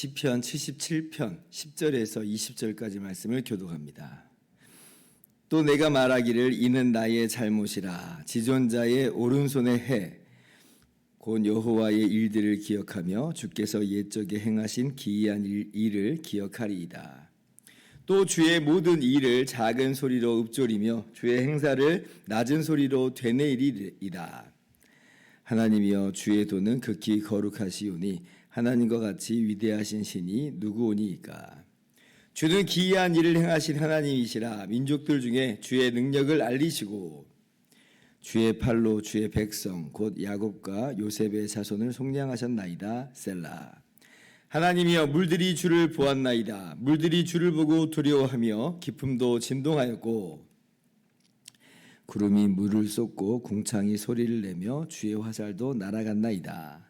시편 77편 10절에서 20절까지 말씀을 교독합니다. 또 내가 말하기를 이는 나의 잘못이라 지존자의 오른손에 해. 곧 여호와의 일들을 기억하며 주께서 옛적에 행하신 기이한 일, 일을 기억하리이다. 또 주의 모든 일을 작은 소리로 읊조리며 주의 행사를 낮은 소리로 되뇌이리이다. 하나님이여 주의 도는 극히 거룩하시오니 하나님과 같이 위대하신 신이 누구오니이까 주는 기이한 일을 행하신 하나님이시라. 민족들 중에 주의 능력을 알리시고 주의 팔로 주의 백성 곧 야곱과 요셉의 자손을 속량하셨나이다. 셀라. 하나님이여 물들이 주를 보았나이다. 물들이 주를 보고 두려워하며 기품도 진동하였고 구름이 물을 쏟고 궁창이 소리를 내며 주의 화살도 날아갔나이다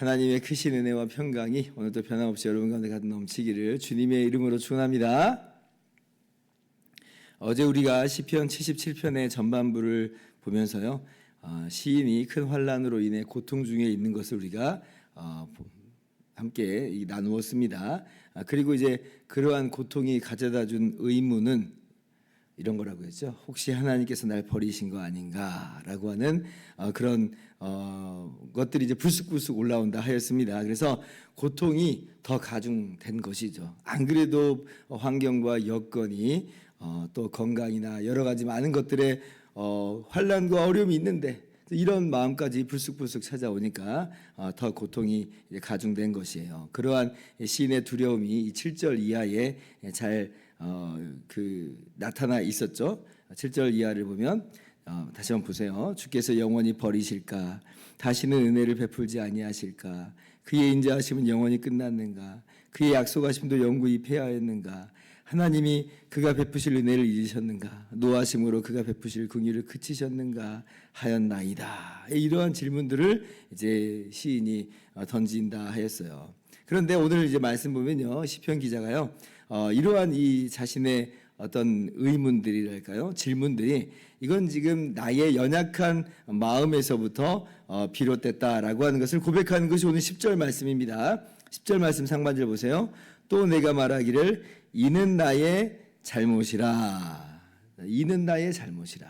하나님의 크신 은혜와 평강이 오늘도 변함없이 여러분 가운데 가득 넘치기를 주님의 이름으로 축원합니다. 어제 우리가 시편 77편의 전반부를 보면서요. 어, 시인이 큰 환란으로 인해 고통 중에 있는 것을 우리가 어, 함께 나누었습니다. 아, 그리고 이제 그러한 고통이 가져다 준 의무는 이런 거라고 했죠. 혹시 하나님께서 날 버리신 거 아닌가라고 하는 어, 그런 어, 것들이 이제 불쑥불쑥 올라온다 하였습니다. 그래서 고통이 더 가중된 것이죠. 안 그래도 환경과 여건이 어, 또 건강이나 여러 가지 많은 것들에 어, 환란과 어려움이 있는데 이런 마음까지 불쑥불쑥 찾아오니까 어, 더 고통이 가중된 것이에요. 그러한 시인의 두려움이 이 7절 이하에 잘 어, 그 나타나 있었죠. 7절 이하를 보면 어, 다시 한번 보세요. 주께서 영원히 버리실까? 다시는 은혜를 베풀지 아니하실까? 그의 인자하심은 영원히 끝났는가? 그의 약속하심도 영구히 폐하였는가? 하나님이 그가 베푸실 은혜를 잊으셨는가? 노하심으로 그가 베푸실 긍휼을 그치셨는가? 하였나이다. 이러한 질문들을 이제 시인이 어, 던진다 하였어요. 그런데 오늘 이제 말씀 보면요. 시편 기자가요. 어, 이러한 이 자신의 어떤 의문들이랄까요? 질문들이 이건 지금 나의 연약한 마음에서부터 어, 비롯됐다라고 하는 것을 고백하는 것이 오늘 10절 말씀입니다. 10절 말씀 상반절 보세요. 또 내가 말하기를 이는 나의 잘못이라. 이는 나의 잘못이라.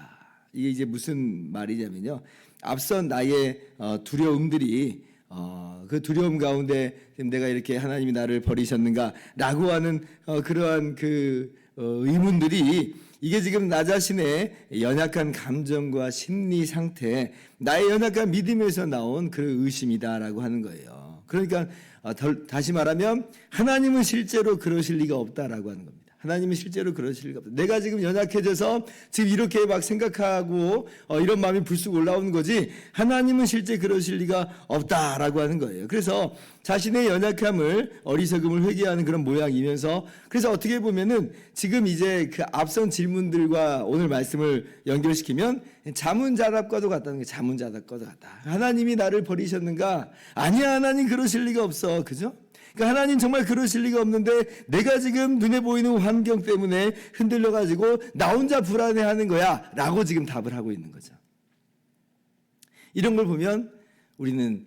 이게 이제 무슨 말이냐면요. 앞선 나의 어, 두려움들이 어, 그 두려움 가운데 내가 이렇게 하나님이 나를 버리셨는가라고 하는 어, 그러한 그 어, 의문들이 이게 지금 나 자신의 연약한 감정과 심리 상태, 나의 연약한 믿음에서 나온 그 의심이다라고 하는 거예요. 그러니까 어, 다시 말하면 하나님은 실제로 그러실 리가 없다라고 하는 겁니다. 하나님은 실제로 그러실 리가 없다. 내가 지금 연약해져서 지금 이렇게 막 생각하고 어, 이런 마음이 불쑥 올라오는 거지 하나님은 실제 그러실 리가 없다라고 하는 거예요. 그래서 자신의 연약함을 어리석음을 회개하는 그런 모양이면서 그래서 어떻게 보면은 지금 이제 그 앞선 질문들과 오늘 말씀을 연결시키면 자문자답과도 같다는 게 자문자답과도 같다. 하나님이 나를 버리셨는가? 아니야 하나님 그러실 리가 없어. 그죠? 그러니까 하나님 정말 그러실 리가 없는데 내가 지금 눈에 보이는 환경 때문에 흔들려 가지고 나 혼자 불안해하는 거야라고 지금 답을 하고 있는 거죠. 이런 걸 보면 우리는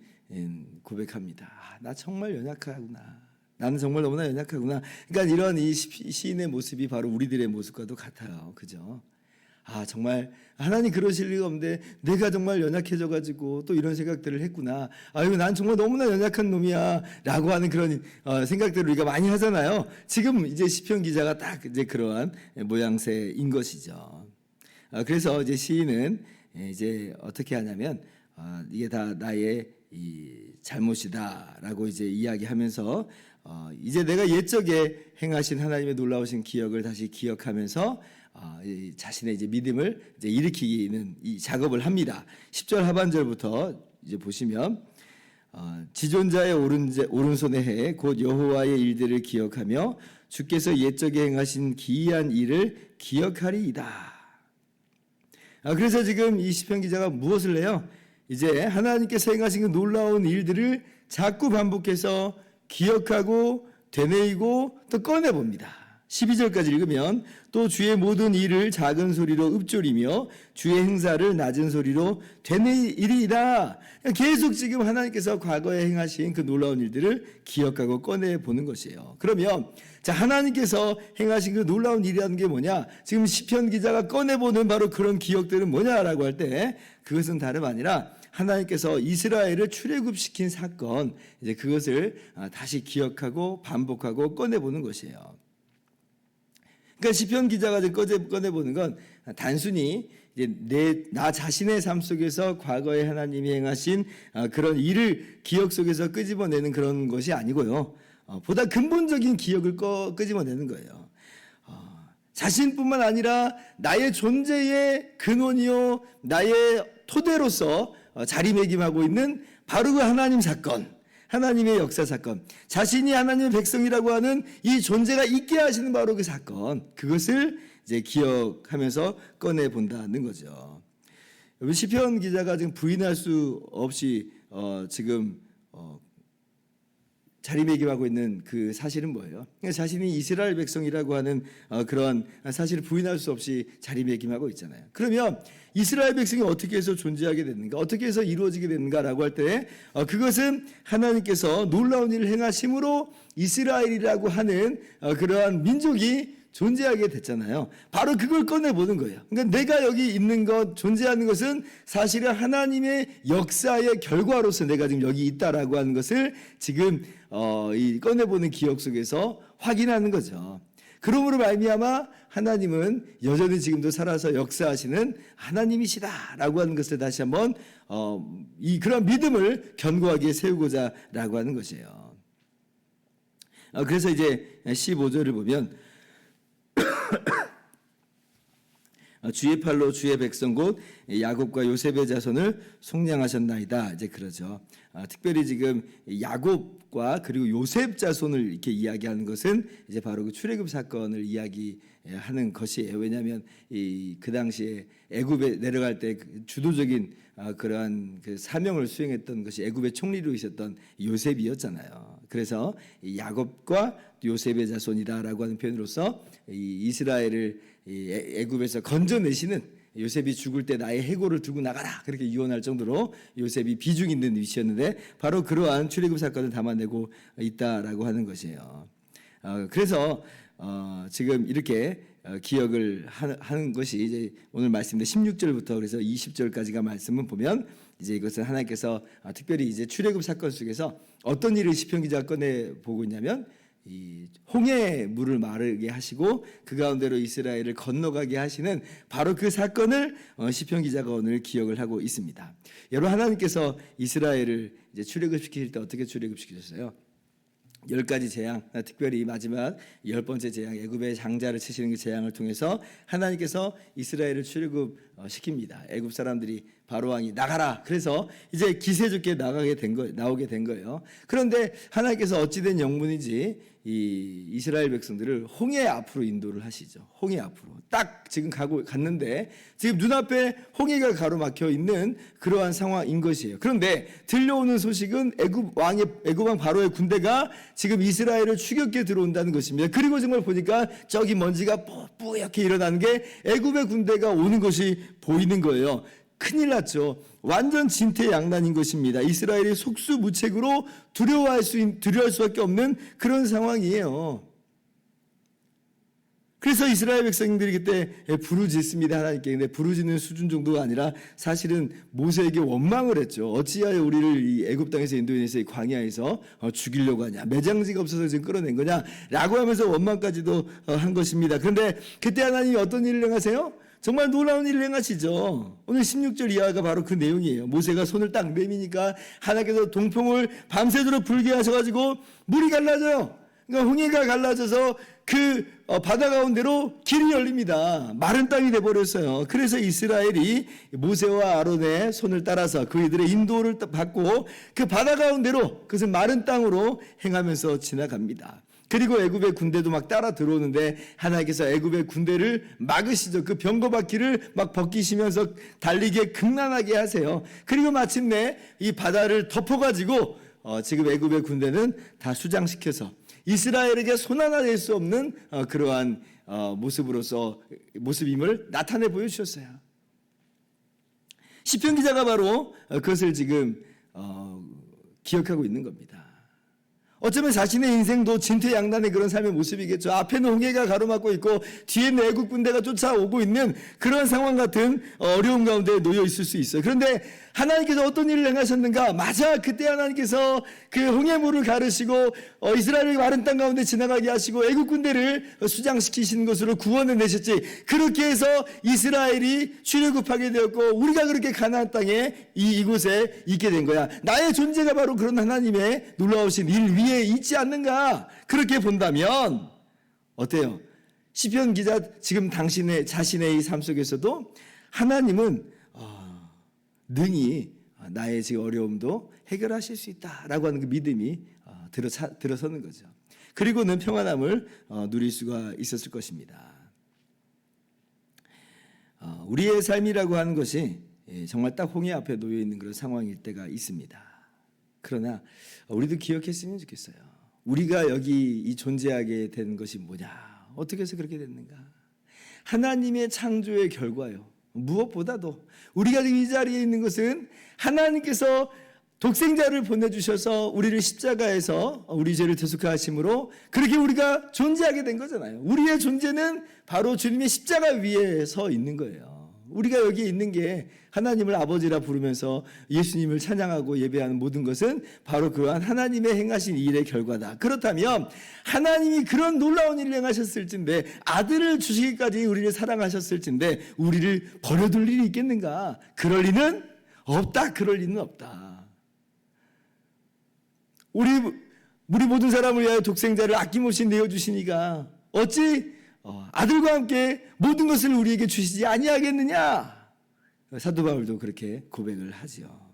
고백합니다. 아, 나 정말 연약하구나. 나는 정말 너무나 연약하구나. 그러니까 이런 이 시인의 모습이 바로 우리들의 모습과도 같아요. 그죠? 아, 정말 하나님 그러실 리가 없는데 내가 정말 연약해져 가지고 또 이런 생각들을 했구나. 아유, 난 정말 너무나 연약한 놈이야. 라고 하는 그런 어, 생각들을 우리가 많이 하잖아요. 지금 이제 시편 기자가 딱 이제 그러한 모양새인 것이죠. 아, 그래서 이제 시인은 이제 어떻게 하냐면 아, 이게 다 나의 이 잘못이다라고 이제 이야기하면서 어, 이제 내가 옛적에 행하신 하나님의 놀라우신 기억을 다시 기억하면서 어, 이 자신의 이제 믿음을 이제 일으키는 이 작업을 합니다. 10절 하반절부터 이제 보시면 어, 지존자의 오른손에 해곧 여호와의 일들을 기억하며 주께서 옛적에 행하신 기이한 일을 기억하리이다. 아, 그래서 지금 이 시편 기자가 무엇을 해요? 이제 하나님께서 행하신 그 놀라운 일들을 자꾸 반복해서 기억하고 되뇌이고 또 꺼내 봅니다. 12절까지 읽으면 또 주의 모든 일을 작은 소리로 읊조리며 주의 행사를 낮은 소리로 되뇌이리이다. 계속 지금 하나님께서 과거에 행하신 그 놀라운 일들을 기억하고 꺼내 보는 것이에요. 그러면 자 하나님께서 행하신 그 놀라운 일이라는 게 뭐냐? 지금 시편 기자가 꺼내 보는 바로 그런 기억들은 뭐냐라고 할 때 그것은 다름 아니라 하나님께서 이스라엘을 출애굽시킨 사건 이제 그것을 아, 다시 기억하고 반복하고 꺼내 보는 것이에요. 그러니까 시편 기자가 꺼내 보는 건 단순히 이제 내 나 자신의 삶 속에서 과거에 하나님이 행하신 아, 그런 일을 기억 속에서 끄집어내는 그런 것이 아니고요. 어, 보다 근본적인 기억을 꺼, 끄집어내는 거예요. 어, 자신뿐만 아니라 나의 존재의 근원이요 나의 토대로서 어, 자리매김하고 있는 바로 그 하나님 사건, 하나님의 역사 사건, 자신이 하나님의 백성이라고 하는 이 존재가 있게 하시는 바로 그 사건, 그것을 이제 기억하면서 꺼내 본다는 거죠. 시편 기자가 지금 부인할 수 없이 어, 지금 어, 자리매김하고 있는 그 사실은 뭐예요? 그러니까 자신이 이스라엘 백성이라고 하는 어, 그런 사실을 부인할 수 없이 자리매김하고 있잖아요. 그러면 이스라엘 백성이 어떻게 해서 존재하게 됐는가? 어떻게 해서 이루어지게 됐는가라고 할때 어, 그것은 하나님께서 놀라운 일을 행하심으로 이스라엘이라고 하는 어, 그러한 민족이 존재하게 됐잖아요. 바로 그걸 꺼내보는 거예요. 그러니까 내가 여기 있는 것, 존재하는 것은 사실은 하나님의 역사의 결과로서 내가 지금 여기 있다라고 하는 것을 지금 어, 이 꺼내보는 기억 속에서 확인하는 거죠. 그러므로 말미암아 하나님은 여전히 지금도 살아서 역사하시는 하나님이시다라고 하는 것을 다시 한번 어, 이 그런 믿음을 견고하게 세우고자라고 하는 것이에요. 어, 그래서 이제 15절을 보면 어, 주의 팔로 주의 백성 곧 야곱과 요셉의 자손을 속량하셨나이다. 이제 그러죠. 아, 특별히 지금 야곱과 그리고 요셉 자손을 이렇게 이야기하는 것은 이제 바로 그 출애굽 사건을 이야기하는 것이에요. 왜냐하면 이 그 당시에 애굽에 내려갈 때그 주도적인 아, 그러한 그 사명을 수행했던 것이 애굽의 총리로 있었던 요셉이었잖아요. 그래서 이 야곱과 요셉의 자손이다라고 하는 표현으로서 이 이스라엘을 애굽에서 건져내시는 요셉이 죽을 때 나의 해고를 두고 나가라 그렇게 유언할 정도로 요셉이 비중 있는 위치였는데 바로 그러한 출애굽 사건을 담아내고 있다라고 하는 것이에요. 어, 그래서 어, 지금 이렇게 어, 기억을 하- 하는 것이 이제 오늘 말씀인데 16절부터 그래서 20절까지가 말씀을 보면 이제 이것은 하나님께서 어, 특별히 이제 출애굽 사건 속에서 어떤 일을 시편 기자가 꺼내 보고 있냐면 이 홍해 물을 마르게 하시고 그 가운데로 이스라엘을 건너가게 하시는 바로 그 사건을 어, 시편 기자가 오늘 기억을 하고 있습니다. 여러분 하나님께서 이스라엘을 이제 출애굽시킬 때 어떻게 출애굽시키셨어요? 열 가지 재앙, 특별히 마지막 열 번째 재앙, 애굽의 장자를 치시는 그 재앙을 통해서 하나님께서 이스라엘을 출애굽 어, 시킵니다. 애굽 사람들이 바로 왕이 나가라. 그래서 이제 기세 좋게 나가게 된 거, 나오게 된 거예요. 그런데 하나님께서 어찌된 영문인지 이 이스라엘 백성들을 홍해 앞으로 인도를 하시죠. 홍해 앞으로 딱 지금 가고 갔는데 지금 눈앞에 홍해가 가로막혀 있는 그러한 상황인 것이에요. 그런데 들려오는 소식은 애굽 왕의 애굽 왕 바로의 군대가 지금 이스라엘을 추격해 들어온다는 것입니다. 그리고 정말 보니까 저기 먼지가 뿌옇게 일어나는 게 애굽의 군대가 오는 것이 보이는 거예요. 큰일 났죠. 완전 진퇴양난인 것입니다. 이스라엘이 속수무책으로 두려워할 수 있- 두려워할 수밖에 없는 그런 상황이에요. 그래서 이스라엘 백성들이 그때 부르짖습니다 하나님께. 근데 부르짖는 수준 정도가 아니라 사실은 모세에게 원망을 했죠. 어찌하여 우리를 이 애굽 땅에서 이 광야에서 어, 죽이려고 하냐. 매장지가 없어서 지금 끌어낸 거냐라고 하면서 원망까지도 어, 한 것입니다. 그런데 그때 하나님이 어떤 일을 행하세요? 정말 놀라운 일을 행하시죠. 오늘 16절 이하가 바로 그 내용이에요. 모세가 손을 딱 내미니까 하나님께서 동풍을 밤새도록 불게 하셔가지고 물이 갈라져요. 그러니까 홍해가 갈라져서 그 어, 바다 가운데로 길이 열립니다. 마른 땅이 돼 버렸어요. 그래서 이스라엘이 모세와 아론의 손을 따라서 그이들의 인도를 받고 그 바다 가운데로 그것은 마른 땅으로 행하면서 지나갑니다. 그리고 애굽의 군대도 막 따라 들어오는데 하나님께서 애굽의 군대를 막으시죠. 그 병거바퀴를 막 벗기시면서 달리게 극난하게 하세요. 그리고 마침내 이 바다를 덮어가지고 어, 지금 애굽의 군대는 다 수장시켜서 이스라엘에게 손 하나 낼수 없는 어, 그러한 어, 모습으로서 모습임을 나타내 보여주셨어요. 시편 기자가 바로 어, 그것을 지금 어, 기억하고 있는 겁니다. 어쩌면 자신의 인생도 진퇴양난의 그런 삶의 모습이겠죠. 앞에는 홍해가 가로막고 있고 뒤에는 애국 군대가 쫓아오고 있는 그런 상황 같은 어려움 가운데 놓여 있을 수 있어요. 그런데 하나님께서 어떤 일을 행하셨는가? 맞아, 그때 하나님께서 그 홍해물을 가르시고 어, 이스라엘을 마른 땅 가운데 지나가게 하시고 애국 군대를 수장시키시는 것으로 구원을 내셨지. 그렇게 해서 이스라엘이 출애굽하게 되었고 우리가 그렇게 가나안 땅에 이 이곳에 있게 된 거야. 나의 존재가 바로 그런 하나님의 놀라우신 일 위에 있지 않는가? 그렇게 본다면 어때요? 시편 기자 지금 당신의 자신의 이 삶 속에서도 하나님은 어, 능히 나의 지금 어려움도 해결하실 수 있다라고 하는 그 믿음이 어, 들어차, 들어서는 거죠. 그리고는 평안함을 어, 누릴 수가 있었을 것입니다. 어, 우리의 삶이라고 하는 것이 예, 정말 딱 홍해 앞에 놓여 있는 그런 상황일 때가 있습니다. 그러나 우리도 기억했으면 좋겠어요. 우리가 여기 이 존재하게 된 것이 뭐냐? 어떻게 해서 그렇게 됐는가? 하나님의 창조의 결과요. 무엇보다도 우리가 이 자리에 있는 것은 하나님께서 독생자를 보내주셔서 우리를 십자가에서 우리 죄를 대속하심으로 그렇게 우리가 존재하게 된 거잖아요. 우리의 존재는 바로 주님의 십자가 위에 서 있는 거예요. 우리가 여기 있는 게 하나님을 아버지라 부르면서 예수님을 찬양하고 예배하는 모든 것은 바로 그러한 하나님의 행하신 일의 결과다. 그렇다면 하나님이 그런 놀라운 일을 행하셨을진데 아들을 주시기까지 우리를 사랑하셨을진데 우리를 버려둘 일이 있겠는가? 그럴 리는 없다. 그럴 리는 없다. 우리 우리 모든 사람을 위하여 독생자를 아낌없이 내어 주시니까 어찌 어, 아들과 함께 모든 것을 우리에게 주시지 아니하겠느냐? 사도 바울도 그렇게 고백을 하지요.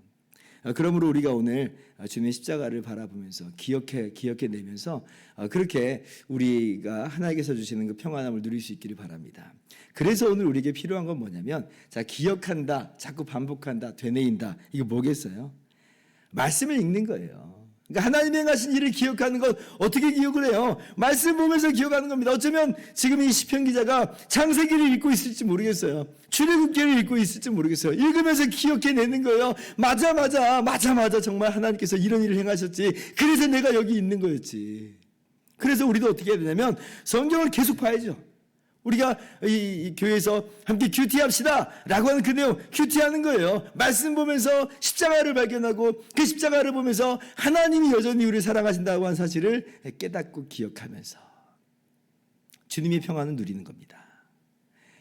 어, 그러므로 우리가 오늘 주님의 십자가를 바라보면서 기억해 기억해 내면서 어, 그렇게 우리가 하나님께서 주시는 그 평안함을 누릴 수 있기를 바랍니다. 그래서 오늘 우리에게 필요한 건 뭐냐면 자 기억한다, 자꾸 반복한다, 되뇌인다 이게 뭐겠어요? 말씀을 읽는 거예요. 그러니까 하나님이 행하신 일을 기억하는 것 어떻게 기억을 해요? 말씀 보면서 기억하는 겁니다. 어쩌면 지금 이 시편 기자가 창세기를 읽고 있을지 모르겠어요. 출애굽기를 읽고 있을지 모르겠어요. 읽으면서 기억해 내는 거예요. 맞아 맞아 맞아 맞아 정말 하나님께서 이런 일을 행하셨지. 그래서 내가 여기 있는 거였지. 그래서 우리도 어떻게 해야 되냐면 성경을 계속 봐야죠. 우리가 이, 이 교회에서 함께 큐티합시다 라고 하는 그 내용 큐티하는 거예요. 말씀 보면서 십자가를 발견하고 그 십자가를 보면서 하나님이 여전히 우리를 사랑하신다고 하는 사실을 깨닫고 기억하면서 주님의 평안을 누리는 겁니다.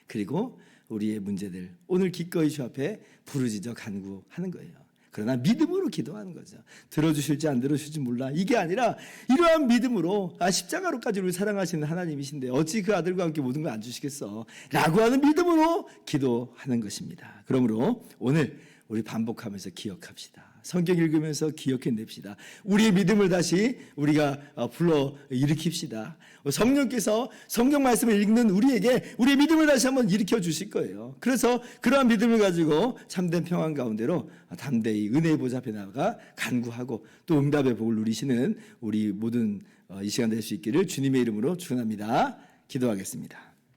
그리고 우리의 문제들 오늘 기꺼이 주 앞에 부르짖어 간구하는 거예요 그러나 믿음으로 기도하는 거죠. 들어주실지 안 들어주실지 몰라. 이게 아니라 이러한 믿음으로 아 십자가로까지 우리 사랑하시는 하나님이신데 어찌 그 아들과 함께 모든 걸 안 주시겠어? 라고 하는 믿음으로 기도하는 것입니다. 그러므로 오늘 우리 반복하면서 기억합시다. 성경 읽으면서 기억해 냅시다. 우리의 믿음을 다시 우리가 어, 불러 일으킵시다. 성령께서 성경 말씀을 읽는 우리에게 우리의 믿음을 다시 한번 일으켜 주실 거예요. 그래서 그러한 믿음을 가지고 참된 평안 가운데로 담대히 은혜의 보좌 앞에 나가 간구하고 또 응답의 복을 누리시는 우리 모든 어, 이 시간 될 수 있기를 주님의 이름으로 축원합니다. 기도하겠습니다.